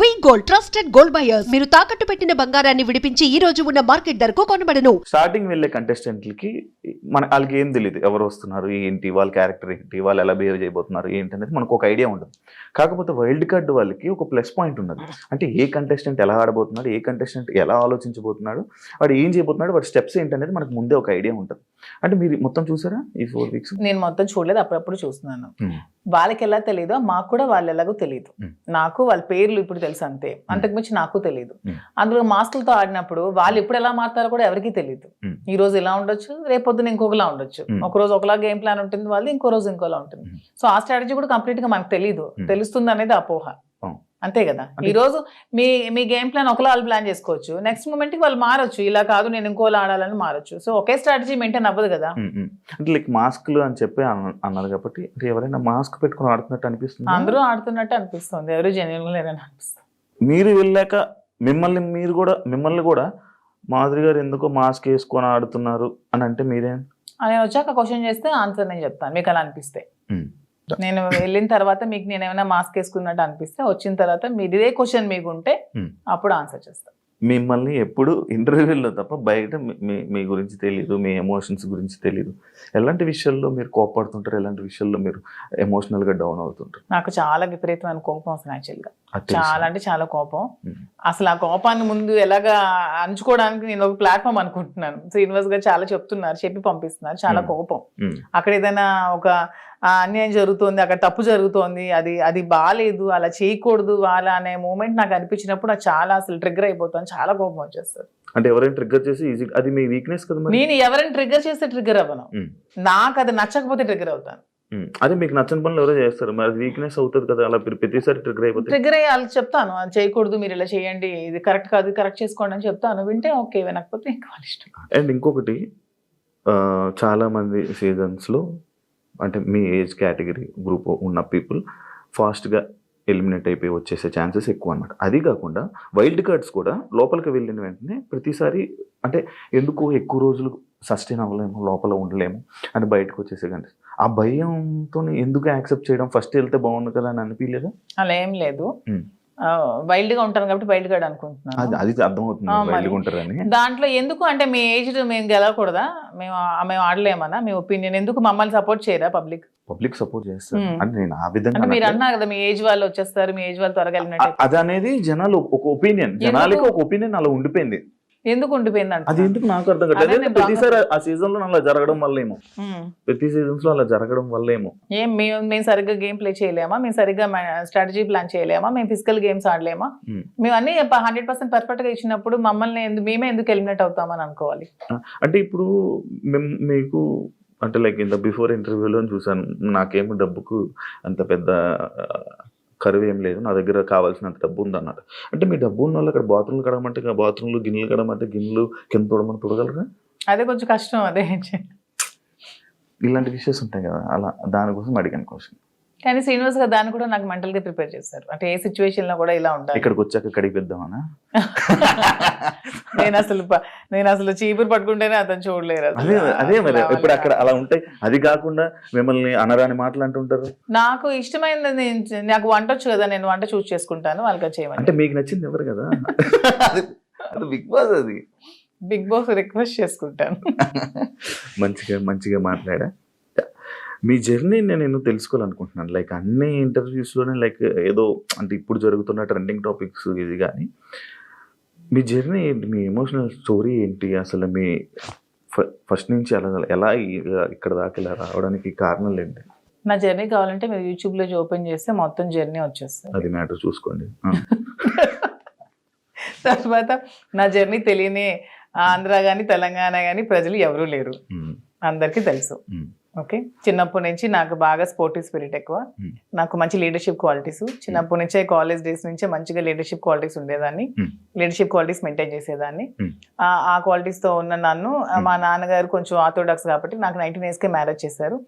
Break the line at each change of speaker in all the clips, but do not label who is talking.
We gold trusted gold buyers మీరు తాకట్టు పెట్టిన బంగారాన్ని విడిపించి ఈ రోజు ఉన్న మార్కెట్ ధరకు కొనబడను.
స్టార్టింగ్ వెళ్ళే కంటెస్టెంట్లకి మన వాళ్ళకి ఏం తెలియదు ఎవరు వస్తున్నారు ఏంటి వాళ్ళ క్యారెక్టర్ ఏంటి వాళ్ళు ఎలా బిహేవ్ చేయబోతున్నారు ఏంటి అనేది మనకు ఒక ఐడియా ఉంటుంది. కాకపోతే వైల్డ్ కార్డ్ వాళ్ళకి ఒక ప్లస్ పాయింట్ ఉన్నది. అంటే ఏ కంటెస్టెంట్ ఎలా ఆడబోతున్నాడు ఏ కంటెస్టెంట్ ఎలా ఆలోచించబోతున్నాడు వాడు ఏం చేయబోతున్నాడు వాడి స్టెప్స్ ఏంటి అనేది మనకు ముందే ఒక ఐడియా ఉంటుంది. అంటే మీరు మొత్తం చూసారా ఈ ఫోర్ వీక్స్
నేను మొత్తం చూడలేదు అప్పుడప్పుడు చూస్తున్నాను. వాళ్ళకి ఎలా తెలియదో మాకు కూడా వాళ్ళు ఎలాగో తెలియదు. నాకు వాళ్ళ పేర్లు ఇప్పుడు తెలుసు అంతే అంతకుమించి నాకు తెలియదు. అందులో మాస్కులతో ఆడినప్పుడు వాళ్ళు ఎప్పుడు ఎలా మారుతారో కూడా ఎవరికీ తెలియదు. ఈ రోజు ఇలా ఉండొచ్చు రేపొద్దున ఇంకొకలా ఉండొచ్చు. ఒక రోజు ఒకలా గేమ్ ప్లాన్ ఉంటుంది వాళ్ళు ఇంకో రోజు ఇంకోలా ఉంటుంది. సో ఆ స్ట్రాటజీ కూడా కంప్లీట్గా మనకు తెలియదు. తెలుస్తుంది అనేది అపోహ. అంతే కదా. ఈ రోజు మీ మీ గేమ్ ప్లాన్ ఒకలా వాళ్ళు ప్లాన్ చేసుకోవచ్చు. నెక్స్ట్ మూమెంట్కి వాళ్ళు మారొచ్చు. ఇలా కాదు నేను ఇంకోలా ఆడాలని మారొచ్చు. సో ఒకే స్ట్రాటజీ మెయింటైన్ అవ్వదు కదా.
అంటే లైక్ మాస్క్లు అని చెప్పి అన్న- అన్నారు కాబట్టి అంటే ఎవరైనా మాస్క్ పెట్టుకుని ఆడుతున్నట్టు అనిపిస్తుంది?
అందరూ ఆడుతున్నట్టు అనిపిస్తుంది. ఎవరు జెన్యున్ లేరని అనిపిస్తుంది.
మీరు వెళ్ళాక మిమ్మల్ని మీరు కూడా మిమ్మల్ని కూడా మాధురి గారు ఎందుకో మాస్క్ వేసుకొని ఆడుతున్నారు అని అంటే మీరేం?
నేను వచ్చాక క్వశ్చన్ చేస్తే ఆన్సర్ నేను చెప్తాను. మీకు అలా అనిపిస్తే. నేను వెళ్ళిన తర్వాత మీకు నేను ఏమైనా మాస్క్ వేసుకున్నట్టు అనిపిస్తే వచ్చిన తర్వాత మీరు ఇదే క్వశ్చన్ మీకు ఉంటే. అప్పుడు ఆన్సర్ చేస్తాను
మిమ్మల్ని ఎప్పుడు ఇంటర్వ్యూలో తప్ప బయట మీ- మీ గురించి తెలియదు మీ ఎమోషన్స్ గురించి తెలియదు ఎలాంటి విషయాల్లో మీరు కోపడుతుంటారు ఎలాంటి విషయాల్లో మీరు ఎమోషనల్గా డౌన్ అవుతుంటారు?
నాకు చాలా విపరీతమైన కోపం వస్తుంది యాక్చువల్గా. చాలా అంటే చాలా కోపం. అసలు ఆ కోపాన్ని ముందు ఎలాగా అంచుకోవడానికి నేను ఒక ప్లాట్ఫామ్ అనుకుంటున్నాను. శ్రీనివాస్ గారు చాలా చెప్తున్నారు చెప్పి పంపిస్తున్నారు. చాలా. కోపం. అక్కడ ఏదైనా ఒక అన్యాయం జరుగుతోంది అక్కడ తప్పు జరుగుతోంది అది అది బాగాలేదు అలా చేయకూడదు అలా అనే మూమెంట్ నాకు అనిపించినప్పుడు నాకు చాలా అసలు ట్రిగ్గర్ అయిపోతాను చాలా కోపం వచ్చేస్తుంది.
అంటే ఎవరైనా ట్రిగ్గర్ చేసి ఈజీ అది మీ వీక్నెస్ కదా
నేను ఎవరైనా ట్రిగ్గర్ చేస్తే ట్రిగ్గర్ అవ్వను. నాకు అది నచ్చకపోతే ట్రిగ్గర్ అవుతాను.
అదే మీకు నచ్చని పనులు ఎవరో చేస్తారు మరి అది వీక్నెస్ అవుతుంది కదా అలా మీరు ప్రతిసారి ట్రిగ్గర్ అయిపోతే?
ట్రిగ్గర్ అయ్యి వాళ్ళకి చెప్తాను అది చేయకూడదు మీరు ఇలా చేయండి ఇది కరెక్ట్ కాదు కరెక్ట్ చేసుకోండి అని చెప్తాను వింటే ఓకే వినకపోతే ఇంకా వాళ్ళ ఇష్టం.
అండ్ ఇంకొకటి ఆ, చాలా మంది సీజన్స్లో అంటే మీ ఏజ్ కేటగిరీ గ్రూప్ ఉన్న పీపుల్ ఫాస్ట్గా ఎలిమినేట్ అయిపోయి వచ్చేసే ఛాన్సెస్ ఎక్కువ అనమాట అది కాకుండా వైల్డ్ కార్డ్స్ కూడా లోపలికి వెళ్ళిన వెంటనే ప్రతిసారి అంటే ఎందుకు ఎక్కువ రోజులు సస్టైన్ అవ్వలేము లోపల ఉండలేము అని బయటకు వచ్చేసే కానీ ఆ భయంతో ఎందుకు యాక్సెప్ట్ చేయడం? ఫస్ట్ వెళ్తే బాగుంది కదా అని అనిపించలేదా
అలా ఏం లేదు. వైల్డ్గా ఉంటాను కాబట్టి వైల్డ్ గార్డ్ అనుకుంటున్నాను.
అది అర్థమవుతుంది. ఉంటారని
దాంట్లో ఎందుకు అంటే మీ ఏజ్ మేము గెలవకూడదా? మేము మేము ఆడలేమన్నా మీ ఒపీనియన్ ఎందుకు మమ్మల్ని సపోర్ట్ చేయరా పబ్లిక్
పబ్లిక్ సపోర్ట్ చేస్తారు.
Hmm.
అంటే నేను ఆ విధంగా
అంటే మీరు. అన్నారు కదా మీ ఏజ్ వాళ్ళు వచ్చేస్తారు మీ ఏజ్ వాళ్ళు త్వరగా
అది అనేది జనాలు ఒక ఒపీనియన్ జనాలకి ఒక ఒపీనియన్ అలా ఉండిపోయింది.
ఎందుకు ఉండిపోయింది
అది
అంటే
ఎందుకు నాకు అర్థం కాదు ప్రతిసారి ఆ సీజన్లో అలా జరగడం ప్రతి సీజన్స్లో అలా జరగడం
ఏం మేము మేము సరిగ్గా గేమ్ ప్లే చేయలేమా? మేము సరిగ్గా స్ట్రాటజీ ప్లాన్ చేయలేమా? మేము ఫిజికల్ గేమ్స్ ఆడలేమా. మేము అన్ని హండ్రెడ్ పర్సెంట్ పర్ఫెక్ట్గా ఇచ్చినప్పుడు మమ్మల్ని మేమే ఎందుకు ఎలిమినేట్ అవుతామని అనుకోవాలి.
అంటే ఇప్పుడు మీకు అంటే లైక్ ఇంత బిఫోర్ ఇంటర్వ్యూలో చూసాను నాకేమో డబ్బుకు అంత పెద్ద కరువు ఏం లేదు నా దగ్గర కావాల్సినంత డబ్బు ఉంది అన్నారు అంటే మీ డబ్బు ఉన్న వాళ్ళు అక్కడ బాత్రూమ్లు కడమంటే బాత్రూమ్లు గిన్నెలు కడమంటే గిన్నెలు కింద తోడమని తొడగలరా?
అదే కొంచెం కష్టం అదే.
ఇలాంటి విషయస్ ఉంటాయి కదా అలా దానికోసం అడిగాను క్వశ్చన్.
కానీ శ్రీనివాస్ గారు దాన్ని కూడా నాకు మెంటల్గా ప్రిపేర్ చేశారు. అంటే ఏ సిచ్యువేషన్లో కూడా ఇలా ఉండాలి.
ఇక్కడికి వచ్చాక కడిగిద్దామనా?
నేను అసలు నేను అసలు చీపురు పట్టుకుంటేనే అతను చూడలేరు.
అదే అదే మరి. ఇప్పుడు అక్కడ అలా ఉంటాయి అది కాకుండా మిమ్మల్ని అనరాని మాటలు అంటుంటారు
నాకు ఇష్టమైనది నాకు వంట వచ్చు కదా నేను వంట చూస్ చేసుకుంటాను వాళ్ళకి చేయమని.
అంటే మీకు నచ్చింది ఎవరు కదా? అది బిగ్ బాస్ అది.
బిగ్ బాస్ రిక్వెస్ట్ చేసుకుంటాను.
మంచిగా మంచిగా మాట్లాడా? మీ జర్నీ నేను తెలుసుకోవాలనుకుంటున్నాను? లైక్ అన్ని ఇంటర్వ్యూస్లోనే లైక్ ఏదో అంటే ఇప్పుడు జరుగుతున్న ట్రెండింగ్ టాపిక్స్ ఇది కానీ మీ జర్నీ ఏంటి? మీ ఎమోషనల్ స్టోరీ ఏంటి? అసలు మీ ఫస్ట్ నుంచి అలా ఎలా ఇక్కడ దాకా ఇలా రావడానికి కారణాలు ఏంటి?
నా జర్నీ కావాలంటే మీరు యూట్యూబ్లో ఓపెన్ చేస్తే మొత్తం జర్నీ వచ్చేస్తుంది.
అది మ్యాటర్ చూసుకోండి.
తర్వాత నా జర్నీ తెలియని ఆంధ్ర కానీ తెలంగాణ కానీ ప్రజలు ఎవరూ లేరు. అందరికీ తెలుసు. ఓకే? చిన్నప్పటి నుంచి నాకు బాగా స్పోర్టివ్ స్పిరిట్ ఎక్కువ.
Hmm.
నాకు మంచి లీడర్షిప్ క్వాలిటీస్ చిన్నప్పటి నుంచే కాలేజ్ డేస్ నుంచే మంచిగా లీడర్షిప్ క్వాలిటీస్ ఉండేదాన్ని.
Hmm.
లీడర్షిప్ క్వాలిటీస్ మెయింటైన్ చేసేదాన్ని.
Hmm.
ఆ- క్వాలిటీస్తో ఉన్న నన్ను
Hmm.
మా నాన్నగారు కొంచెం ఆర్థోడాక్స్ కాబట్టి నాకు నైన్టీన్ ఇయర్స్ కే మ్యారేజ్ చేశారు.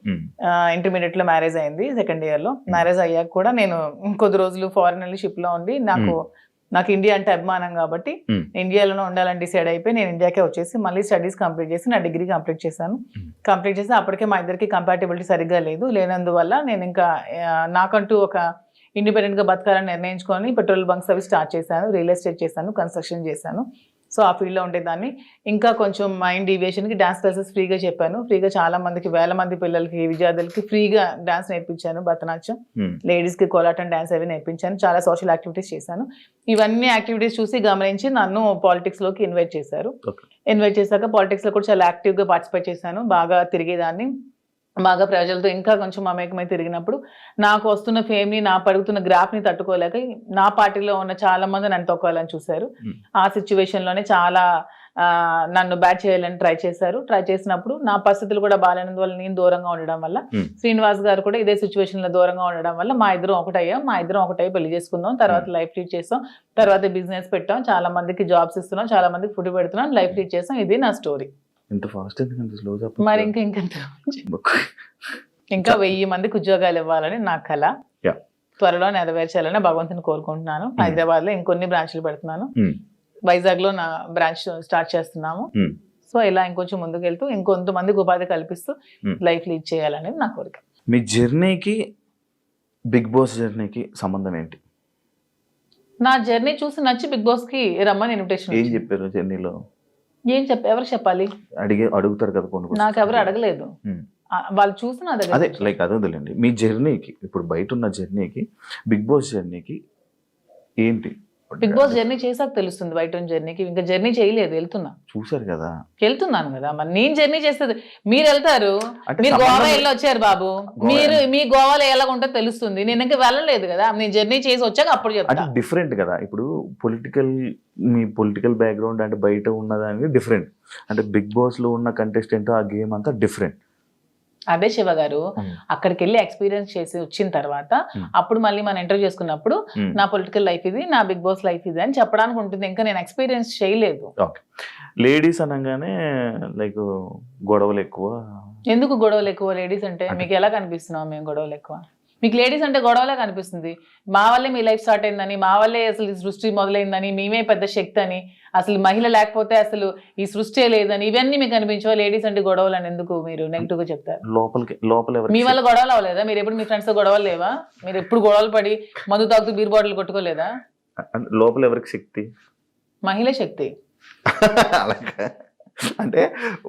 ఇంటర్మీడియట్లో మ్యారేజ్ అయింది సెకండ్ ఇయర్లో. మ్యారేజ్ అయ్యాక కూడా నేను కొద్ది రోజులు ఫారెన్ షిప్లో ఉండి నాకు నాకు ఇండియా అంటే అభిమానం కాబట్టి
Hmm.
ఇండియాలోనే ఉండాలని డిసైడ్ అయిపోయి నేను ఇండియాకే వచ్చేసి మళ్ళీ స్టడీస్ కంప్లీట్ చేసి నా డిగ్రీ కంప్లీట్ చేశాను
Hmm.
కంప్లీట్ చేసి అప్పటికే మా ఇద్దరికి కంపాటబిలిటీ సరిగ్గా లేదు లేనందువల్ల నేను ఇంకా నాకంటూ ఒక ఇండిపెండెంట్గా బతకాలని నిర్ణయించుకొని పెట్రోల్ బంక్స్ అవి స్టార్ట్ చేశాను రియల్ ఎస్టేట్ చేశాను కన్స్ట్రక్షన్ చేశాను సో ఆ ఫీల్డ్లో ఉండేదాన్ని. ఇంకా కొంచెం మైండ్ డీవియేషన్కి డాన్స్ క్లాసెస్ ఫ్రీగా చెప్పాను. ఫ్రీగా చాలా మందికి వేల మంది పిల్లలకి విద్యార్థులకి ఫ్రీగా డాన్స్ నేర్పించాను భరతనాట్యం. లేడీస్కి కోలాటం డాన్స్ అవి నేర్పించాను. చాలా సోషల్ యాక్టివిటీస్ చేశాను. ఇవన్నీ యాక్టివిటీస్ చూసి గమనించి నన్ను పాలిటిక్స్లోకి ఇన్వైట్ చేశారు. ఇన్వైట్ చేశాక పాలిటిక్స్లో కూడా చాలా యాక్టివ్గా పార్టిసిపేట్ చేశాను. బాగా తిరిగేదాన్ని. బాగా ప్రజలతో ఇంకా కొంచెం మమేకమై తిరిగినప్పుడు నాకు వస్తున్న ఫేమ్ని నా పడుగుతున్న గ్రాఫ్ని తట్టుకోలేక నా పార్టీలో ఉన్న చాలా మంది నన్ను తొక్కాలని చూశారు. ఆ సిచ్యువేషన్లోనే చాలా నన్ను బ్యాట్ చేయాలని ట్రై చేశారు. ట్రై చేసినప్పుడు నా పరిస్థితులు కూడా బాగాలేనందువల్ల నేను దూరంగా ఉండడం వల్ల. శ్రీనివాస్ గారు కూడా ఇదే సిచ్యువేషన్లో దూరంగా ఉండడం వల్ల మా ఇద్దరం ఒకటయ్యాం. మా ఇద్దరం ఒకటై పెళ్ళి చేసుకుందాం. తర్వాత లైఫ్ లీడ్ చేస్తాం. తర్వాత బిజినెస్ పెట్టాం. చాలా మందికి జాబ్స్ ఇస్తున్నాం. చాలా మందికి ఫుడ్ పెడుతున్నాం. లైఫ్ లీడ్ చేస్తాం. ఇది నా స్టోరీ
ఇంత ఫాస్ట్ ఎందుకంటే స్లో చెప్ప
మరి ఇంకా ఇంకా ఇంకా వెయ్యి మందికి ఉద్యోగాలు ఇవ్వాలని నా కళ. త్వరలో నెరవేర్చాలని భగవంతుని కోరుకుంటున్నాను. హైదరాబాద్లో ఇంకొన్ని బ్రాంచ్లు పెడుతున్నాను.
Hmm.
వైజాగ్లో నా బ్రాంచ్ స్టార్ట్ చేస్తున్నాము.
Hmm.
సో ఇలా ఇంకొంచెం ముందుకు వెళ్తూ ఇంకొంతమందికి ఉపాధి కల్పిస్తూ
Hmm.
లైఫ్ లీడ్ చేయాలనేది నా కోరిక.
మీ జర్నీకి బిగ్ బాస్ జర్నీకి సంబంధం ఏంటి?
నా జర్నీ చూసి నచ్చి బిగ్ బాస్కి రమ్మని ఇన్విటేషన్
ఏం చెప్పారు జర్నీలో?
ఏం చెప్ప ఎవరు చెప్పాలి?
అడిగే అడుగుతారు కదా కొన్ని.
నాకు ఎవరు అడగలేదు. వాళ్ళు చూసి నా దగ్గర
అదే లైక్ అదే వదిలేండి మీ జర్నీకి ఇప్పుడు బయట ఉన్న జర్నీకి బిగ్ బాస్ జర్నీకి ఏంటి?
బిగ్ బాస్ జర్నీ చేసాక తెలుస్తుంది బయట జర్నీకి ఇంకా జర్నీ చేయలేదు వెళ్తున్నా.
చూసారు కదా?
వెళ్తున్నాను కదా మరి నేను జర్నీ చేస్తుంది మీరు వెళ్తారు. మీరు గోవా వెళ్ళి వచ్చారు బాబు. మీరు మీ గోవాలో ఎలా ఉంటుందో తెలుస్తుంది. నేను ఇంకా వెళ్ళలేదు కదా నేను జర్నీ చేసి వచ్చాక అప్పుడు
అంటే
చెప్తా
డిఫరెంట్ కదా ఇప్పుడు పొలిటికల్ మీ పొలిటికల్ బ్యాక్గ్రౌండ్ అంటే బయట ఉన్నదానికి డిఫరెంట్ అంటే బిగ్ బాస్లో ఉన్న కంటెస్టెంట్ ఆ గేమ్ అంతా డిఫరెంట్
అదే శివ గారు అక్కడికి వెళ్ళి ఎక్స్పీరియన్స్ చేసి వచ్చిన తర్వాత. అప్పుడు మళ్ళీ మనం ఇంటర్వ్యూ చేసుకున్నప్పుడు నా పొలిటికల్ లైఫ్ ఇది నా బిగ్ బాస్ లైఫ్ ఇది అని చెప్పడానికి ఉంటుంది. ఇంకా నేను ఎక్స్పీరియన్స్ చేయలేదు.
లేడీస్ అనగానే లైక్ గొడవలు ఎక్కువ?
ఎందుకు గొడవలు ఎక్కువ? లేడీస్ అంటే
అంటే-
మీకు ఎలా కనిపిస్తున్నాం మేము గొడవలు ఎక్కువ? మీకు లేడీస్ అంటే గొడవలే కనిపిస్తుంది. మా వల్లే మీ లైఫ్ స్టార్ట్ అయిందని మా వల్లే అసలు ఈ సృష్టి మొదలైందని మేమే పెద్ద శక్తి అని అసలు మహిళ లేకపోతే అసలు ఈ సృష్టి లేదని ఇవన్నీ మీకు అనిపించవా? లేడీస్ అంటే గొడవలు అని ఎందుకు మీరు నెగిటివ్గా చెప్తారు?
లోపలికి లోపల
మీ వల్ల గొడవలు అవ్వలేదా? మీరు ఎప్పుడు మీ ఫ్రెండ్స్తో గొడవలు లేవా? మీరు ఎప్పుడు గొడవలు పడి మందు తాగుతూ బీర్ బాటిల్ కొట్టుకోలేదా?
లోపల ఎవరికి శక్తి?
మహిళ శక్తి.
అలాగా. అంటే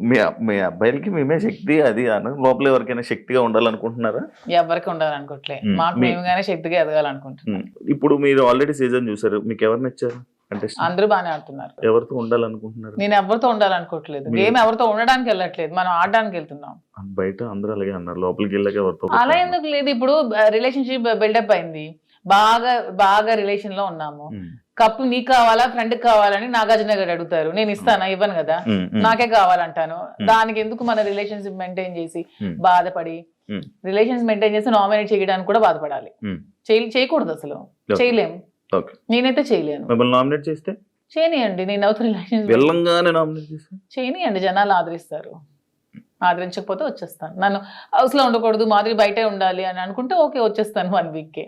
మీ మీ అబ్బాయిలకి మేమే శక్తి అది అన లోపల ఎవరికైనా శక్తిగా ఉండాలనుకుంటున్నారా?
ఎవరికి ఉండాలనుకోవట్లే
Hmm.
మాకు మేముగానే శక్తిగా ఎదగాలనుకుంటున్నాం.
ఇప్పుడు మీరు ఆల్రెడీ సీజన్ చూసారు మీకు ఎవరు నచ్చారు అంటే
అందరూ బాగానే ఆడుతున్నారు.
ఎవరితో ఉండాలనుకుంటున్నారు?
నేను ఎవరితో ఉండాలనుకోవట్లేదు గేమ్ ఎవరితో ఉండడానికి వెళ్ళట్లేదు మనం ఆడడానికి వెళ్తున్నాం.
బయట అందరూ అలాగే అన్నారు లోపలికి వెళ్ళాక ఎవరితో
అలా ఎందుకు లేదు? ఇప్పుడు రిలేషన్షిప్ బిల్డప్ అయింది. బాగా బాగా రిలేషన్లో ఉన్నాము. కప్పు నీకు కావాలా ఫ్రెండ్ కావాలని నాగార్జున గారు అడుగుతారు. నేను ఇస్తానా ఇవ్వను కదా. నాకే కావాలంటాను. దానికి ఎందుకు మన రిలేషన్షిప్ మెయింటైన్ చేసి. బాధపడి. రిలేషన్స్ మెయింటైన్ చేసి నామినేట్ చేయడానికి కూడా బాధపడాలి. చేయ చేయకూడదు అసలు.
Okay.
చేయలేం.
ఓకే.
నేనైతే చేయలేను.
మిమ్మల్ని నామినేట్ చేస్తే?
చేయనియండి నేను అవుతున్న రిలేషన్స్
వెళ్ళంగానే నామినేట్ చేస్తే?
చేయనియండి జనాలు ఆదరిస్తారు. ఆదరించకపోతే వచ్చేస్తాను. నన్ను హౌస్లో ఉండకూడదు మాదిరి బయటే ఉండాలి అని అనుకుంటే ఓకే వచ్చేస్తాను వన్ వీక్కి.